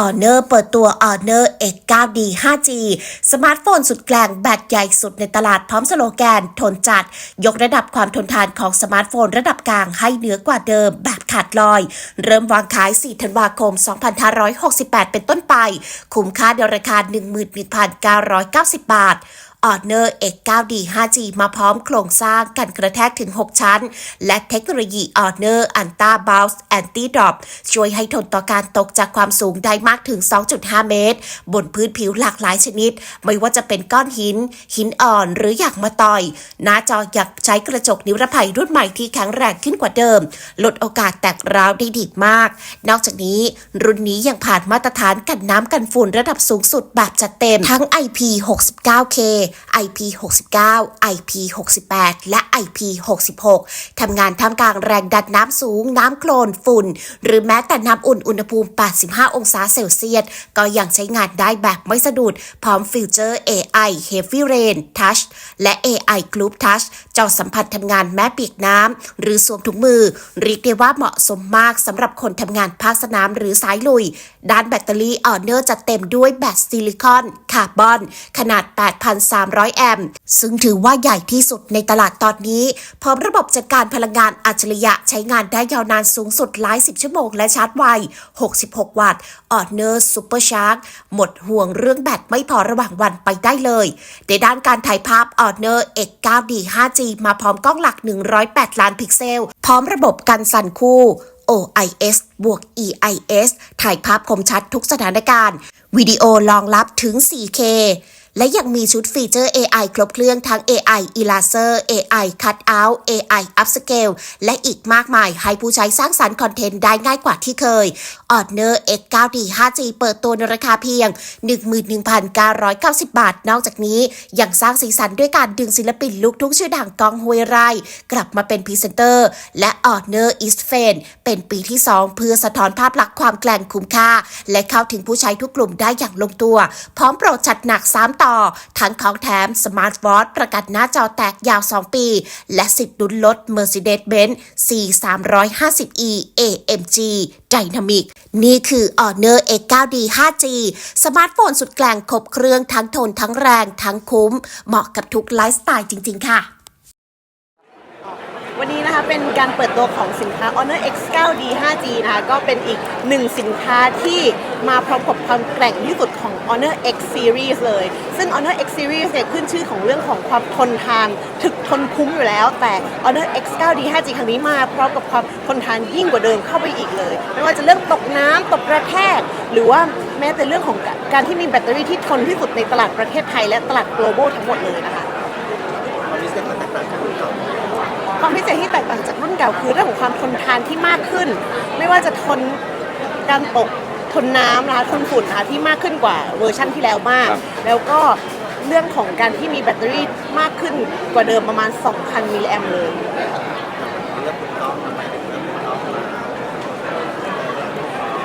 ออเนอร์เปิดตัว Honor X9D 5G สมาร์ทโฟนสุดแกลงแบตใหญ่สุดในตลาดพร้อมสโลแกน ทนจัด ยกระดับความทนทานของสมาร์ทโฟนระดับกลางให้เหนือกว่าเดิมแบบขาดลอย เริ่มวางขาย 4 ธันวาคม 2568 เป็นต้นไป คุ้มค่าในราคา 11,990 บาท Honor X9D 5G มาพร้อมโครงสร้างกันกระแทกถึง 6 ชั้น และเทคโนโลยี Honor Anti Bounce Anti Drop ช่วยให้ทนต่อการตกจากความสูงได้มากถึง 2.5 เมตร บนพื้นผิวหลากหลายชนิด ไม่ว่าจะเป็นก้อนหิน หินอ่อนหรืออยากมาต่อย หน้าจออยากใช้กระจกนิรภัยรุ่นใหม่ที่แข็งแรงขึ้นกว่าเดิม ลดโอกาสแตกร้าวได้ดีมาก นอกจากนี้รุ่นนี้ยังผ่านมาตรฐานกันน้ำกันฝุ่นระดับสูงสุดแบบจัดเต็มทั้ง IP69K IP69 IP68 และ IP66 ทำงานท่ามกลางแรงดันน้ำสูง น้ำโคลน ฝุ่น หรือแม้แต่น้ำอุ่นอุณหภูมิ 85 องศาเซลเซียส ก็ยังใช้งานได้แบบไม่สะดุด พร้อมฟีเจอร์ AI Heavy Rain Touch และ AI Group Touch จอสัมผัสทำงานแม้เปียกน้ำหรือสวมถุงมือ เรียกได้ว่าเหมาะสมมากสำหรับคนทำงานภาคสนามหรือสายลุย ด้านแบตเตอรี่ออเนอร์จัดเต็มด้วยแบตซิลิคอน คาร์บอน ขนาด 8,300 300 แอมป์ ซึ่งถือว่าใหญ่ที่สุดในตลาดตอนนี้ พร้อมระบบจัดการพลังงานอัจฉริยะใช้งานได้ยาวนานสูงสุดหลายสิบชั่วโมงและชาร์จไว 66 วัตต์ ออเนอร์ซูเปอร์ชาร์จหมดห่วงเรื่องแบตไม่พอระหว่างวันไปได้เลย ในด้านการถ่ายภาพออเนอร์ X9D 5G มาพร้อมกล้องหลัก 108 ล้านพิกเซล พร้อมระบบกันสั่นคู่ OIS บวก EIS ถ่ายภาพคมชัดทุกสถานการณ์ วิดีโอรองรับถึง 4K และยังมีชุดฟีเจอร์ AI ครบเครื่องทั้ง AI Eraser AI Cutout AI Upscale และอีกมากมายให้ผู้ใช้สร้างสรรค์คอนเทนต์ได้ง่ายกว่าที่เคย Honor X9D 5G เปิดตัวในราคาเพียง 11,990 บาท นอกจากนี้ ยังสร้างสีสันด้วยการดึงศิลปินลูกทุ่งชื่อดังกองฮวยไร่ กลับมาเป็นพรีเซนเตอร์ และ Honor East f a n เป็นปีที่ 2 เพื่อสะท้อนภาพลักษณ์ความแกร่งคุ้มค่า และเข้าถึงผู้ใช้ทุกกลุ่มได้อย่างลงตัว พร้อมโปรดจัดหนัก3ต่อ ทั้งของแถมสมาร์ทวอทประกาศหน้าจอแตกยาว 2 ปี และสิทธิ์ลุ้นรถ Mercedes-Benz C 3 5 0 E AMG Dynamic นี่คือ Honor X9D 5G สมาร์ทโฟนสุดแกร่งครบเครื่องทั้งทนทั้งแรงทั้งคุ้ม เหมาะกับทุกไลฟ์สไตล์จริง ๆ ค่ะ นะคะเป็นการเปิดตัวของสินค้า Honor X9D 5G นะคะก็เป็นอีกหนึ่งสินค้าที่มาพร้อมกับความแกร่งที่สุดของ Honor X Series เลย ซึ่ง Honor X Series เนี่ยขึ้นชื่อของเรื่องของความทนทานถึกทนคุ้มอยู่แล้ว แต่ Honor X9D 5G ครั้งนี้มาพร้อมกับความทนทานยิ่งกว่าเดิมเข้าไปอีกเลย ไม่ว่าจะเรื่องตกน้ำตกกระแทก หรือว่าแม้แต่เรื่องของการที่มีแบตเตอรี่ที่ทนที่สุดในตลาดประเทศไทยและตลาด global ทั้งหมดเลยนะคะ ความ พิเศษที่แตกต่างจากรุ่นเก่าคือเรื่องของความทนทานที่มากขึ้น ไม่ว่าจะทนการตกทนน้ำนะคะทนฝุ่นนะคะที่มากขึ้นกว่าเวอร์ชั่นที่แล้วมาก ครับ แล้วก็เรื่องของการที่มีแบตเตอรี่มากขึ้นกว่าเดิมประมาณ 2,000 มิลลิแอมเลย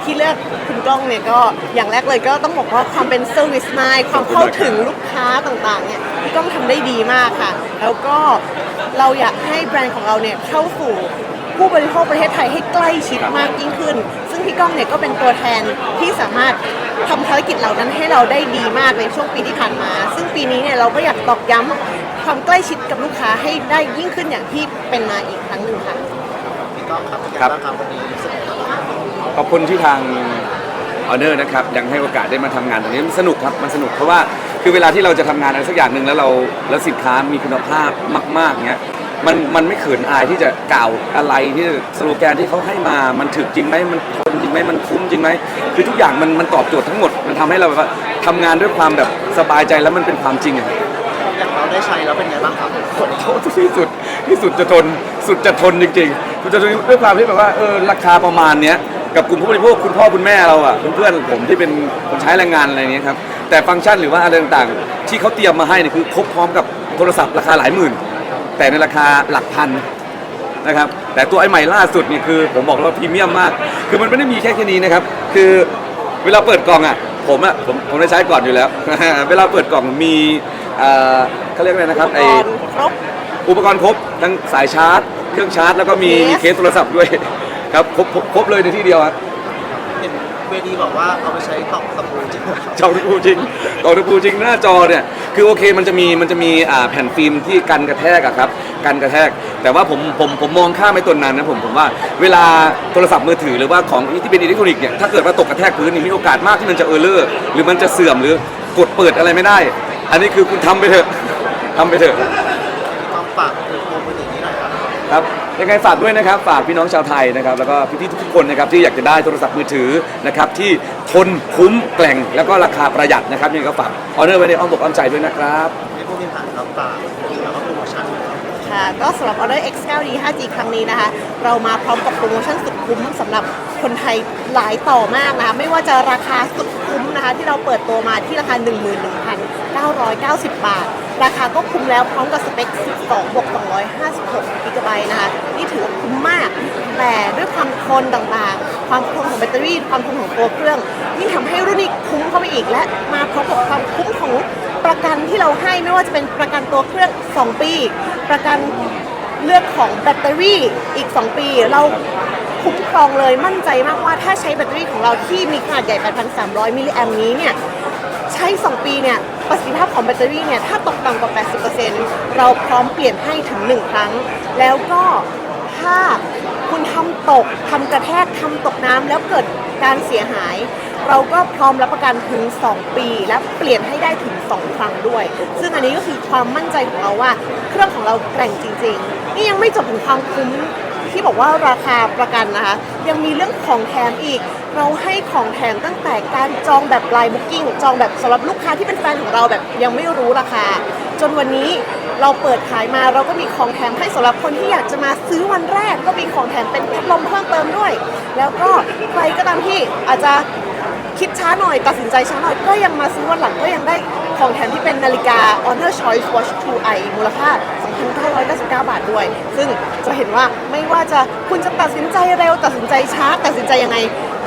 ที่เลือกคุณกล้องเนี่ยก็อย่างแรกเลยก็ต้องบอกว่าความเป็นเซอร์วิสไมความเข้าถึงลูกค้าต่างๆเนี่ย พี่ก้องทำได้ดีมากค่ะ แล้วก็เราอยากให้แบรนด์ของเราเนี่ยเข้าสู่ผู้บริโภคประเทศไทยให้ใกล้ชิดมากยิ่งขึ้น ซึ่งพี่ก้องเนี่ยก็เป็นตัวแทนที่สามารถทำภารกิจเหล่านั้นให้เราได้ดีมากในช่วงปีที่ผ่านมา ซึ่งปีนี้เนี่ยเราก็อยากตอกย้ำความใกล้ชิดกับลูกค้าให้ได้ยิ่งขึ้นอย่างที่เป็นมาอีกครั้งหนึ่งค่ะครับครับขอบคุณที่ทางออเดอร์นะครับยังให้โอกาสได้มาทำงานตรงนี้มันสนุกครับมันสนุกเพราะว่า คือเวลาที่เราจะทำงานอะไรสักอย่างหนึ่งแล้วเราแล้วสินค้ามีคุณภาพมากๆเงี้ยมันมันไม่เขินอายที่จะกล่าวอะไรที่สโลแกนที่เขาให้มา มันถึกจริงไหมมันทนจริงไหมมันคุ้มจริงไหมคือทุกอย่างมันมันตอบโจทย์ทั้งหมด มันทำให้เราแบบว่าทำงานด้วยความแบบสบายใจแล้วมันเป็นความจริงอะอย่างเราได้ใช้แล้วเป็นไงบ้างครับโทษที่สุดที่สุดจะทนสุดจะทนจริงๆสุดจะทนด้วยความที่แบบว่าเออราคาประมาณเนี้ยกับกลุ่มผู้บริโภคคุณพ่อคุณแม่เราอะเพื่อนๆผมที่เป็นคนใช้แรงงานอะไรเนี้ยครับ แต่ฟังก์ชันหรือว่าอะไรต่างๆ ที่เขาเตรียมมาให้เนี่ยคือครบพร้อมกับโทรศัพท์ราคาหลายหมื่น แต่ในราคาหลักพันนะครับแต่ตัวไอ้ใหม่ล่าสุดนี่คือผมบอกแล้วว่าพรีเมียมมาก คือมันไม่ได้มีแค่แค่นี้นะครับ คือเวลาเปิดกล่องอะผมอะผมผมได้ใช้ก่อนอยู่แล้ว เวลาเปิดกล่องมีเอ่อเขาเรียกอะไรนะครับไออุปกรณ์ครบ อุปกรณ์ครบทั้งสายชาร์จ เครื่องชาร์จ แล้วก็มี Case มีเคสโทรศัพท์ด้วย ครับครบครบครบเลยในที่เดียวครับ เห็นเวทีบอกว่าเอาไปใช้ตอกตะปูจริงไหมครับจอทุพูจริงจอทุพูจริงหน้าจอเนี่ยคือโอเคมันจะมีมันจะมีอ่าแผ่นฟิล์มที่กันกระแทกอะครับกันกระแทก แต่ว่าผมผมผมมองข้ามไปตัวนั้นนะผมผมว่าเวลาโทรศัพท์มือถือหรือว่าของที่เป็นอิเล็กทรอนิกส์เนี่ยถ้าเกิดว่าตกกระแทกพื้นนี่มีโอกาสมากที่มันจะเออร์เลอร์หรือมันจะเสื่อมหรือกดเปิดอะไรไม่ได้ อันนี้คือคุณทำไปเถอะทำไปเถอะต้องฝากถึงโปรโมทนี้หน่อยครับ ครับ ยังไงฝากด้วยนะครับ ฝากพี่น้องชาวไทยนะครับ แล้วก็พี่ๆทุกๆคนนะครับที่อยากจะได้โทรศัพท์มือถือนะครับที่ทนคุ้มแกล่งแล้วก็ราคาประหยัดนะครับยังไงก็ฝากออเดอร์ไว้ในอ้อมอกอ้อมใจด้วยนะครับให้ผู้บริหารครับฝากแล้วก็โปรโมชั่นครับค่ะก็สำหรับ Order X 9 D 5G ครั้งนี้นะคะ เรามาพร้อมกับโปรโมชั่นสุดคุ้มสำหรับคนไทยหลายต่อมากนะคะ ไม่ว่าจะราคาสุดคุ้มนะคะ ที่เราเปิดตัวมาที่ราคา 11,990 บาท ราคาก็คุ้มแล้วพร้อมกับสเปค 12บวก256กิกะไบต์นะคะ นี่ถือว่าคุ้มมาก แต่ด้วยความทนต่างๆ ความทนของแบตเตอรี่ ความทนของตัวเครื่องยิ่งทำให้รุ่นนี้คุ้มเข้าไปอีกและ มาพร้อมกับความคุ้มของประกันที่เราให้ไม่ว่าจะเป็นประกันตัวเครื่อง 2 ปี ประกันเลือกของแบตเตอรี่อีก 2 ปี เราคุ้มครองเลยมั่นใจมากว่าถ้าใช้แบตเตอรี่ของเราที่มีขนาดใหญ่ 8,300 มิลลิแอมนี้เนี่ย ใช้ 2 ปีเนี่ย ประสิทธิภาพของแบตเตอรี่เนี่ยถ้าตกต่ำกว่า 80%เราพร้อมเปลี่ยนให้ถึง 1 ครั้ง แล้วก็ถ้าคุณทำตกทำกระแทกทำตกน้ำแล้วเกิดการเสียหาย เราก็พร้อมรับประกันถึง 2 ปี และเปลี่ยนให้ได้ถึง 2 ครั้งด้วย ซึ่งอันนี้ก็คือความมั่นใจของเราว่า เครื่องของเราแกร่งจริง ๆ นี่ยังไม่จบถึงความคุ้ม ที่บอกว่าราคาประกันนะคะ ยังมีเรื่องของแถมอีก เราให้ของแถมตั้งแต่การจองแบบไลน์บุ๊กิ้งจองแบบสำหรับลูกค้าที่เป็นแฟนของเราแบบยังไม่รู้ราคา จนวันนี้เราเปิดขายมาเราก็มีของแถมให้สำหรับคนที่อยากจะมาซื้อวันแรก ก็มีของแถมเป็นพัดลมเพิ่มเติมด้วย แล้วก็ใครก็ตามที่อาจจะคิดช้าหน่อยตัดสินใจช้าหน่อยก็ยังมาซื้อวันหลังก็ยังได้ ของแถมที่เป็นนาฬิกา Honor Choice Watch 2i มูลค่า 2,999 บาทด้วย ซึ่งจะเห็นว่าไม่ว่าจะคุณจะตัดสินใจเร็ว ตัดสินใจช้า ตัดสินใจยังไง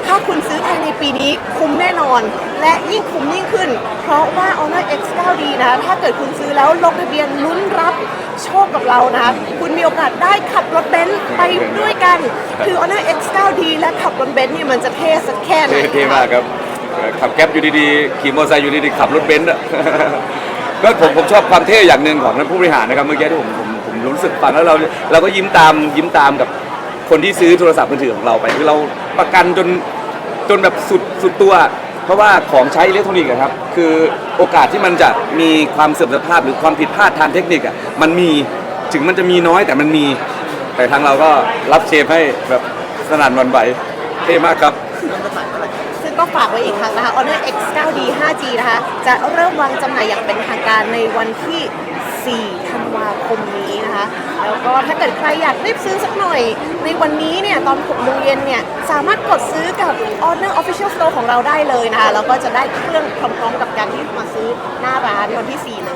ถ้าคุณซื้อภายในปีนี้คุ้มแน่นอน และยิ่งคุ้มยิ่งขึ้น เพราะว่า Honor X 9D นะ ถ้าเกิดคุณซื้อแล้วลงทะเบียนลุ้นรับโชคกับเรานะคะคุณมีโอกาสได้ขับรถเบนซ์ไปด้วยกัน คือ Honor X 9D และขับรถเบนซ์เนี่ยมันจะเท่สักแค่ไหน เท่เท่มากครับ ขับแก๊ปอยู่ดีๆขี่มอเตอร์ไซค์อยู่ดีๆขับรถเบนซ์อะ ก็ผมผมชอบความเท่อย่างหนึ่งของท่านผู้บริหารนะครับเมื่อกี้ที่ผมผมผมรู้สึกฟังแล้วเราเราก็ยิ้มตามยิ้มตามกับคนที่ซื้อโทรศัพท์มือถือของเราไปคือเราประกันจนจนแบบสุดสุดตัว เพราะว่าของใช้อิเล็กทรอนิกส์อะครับคือโอกาสที่มันจะมีความเสื่อมสภาพหรือความผิดพลาดทางเทคนิคอะมันมีถึงมันจะมีน้อยแต่มันมี แต่ทางเราก็รับเชฟให้แบบสนั่นหวันไหวเท่มากครับ เริ่มจำหน่ายเมื่อไหร่ ก็ฝากไว้อีกครั้งนะคะ Honor X 9D 5G นะคะ จะเริ่มวางจำหน่ายอย่างเป็นทางการในวันที่ 4 ธันวาคมนี้นะคะ แล้วก็ถ้าเกิดใครอยากรีบซื้อสักหน่อย ในวันนี้เนี่ย ตอน6โมงเย็นเนี่ย สามารถกดซื้อกับ Honor Official Store ของเราได้เลยนะคะ แล้วก็จะได้เครื่องพร้อมๆกับการที่มาซื้อหน้าร้านวันที่ 4 เลย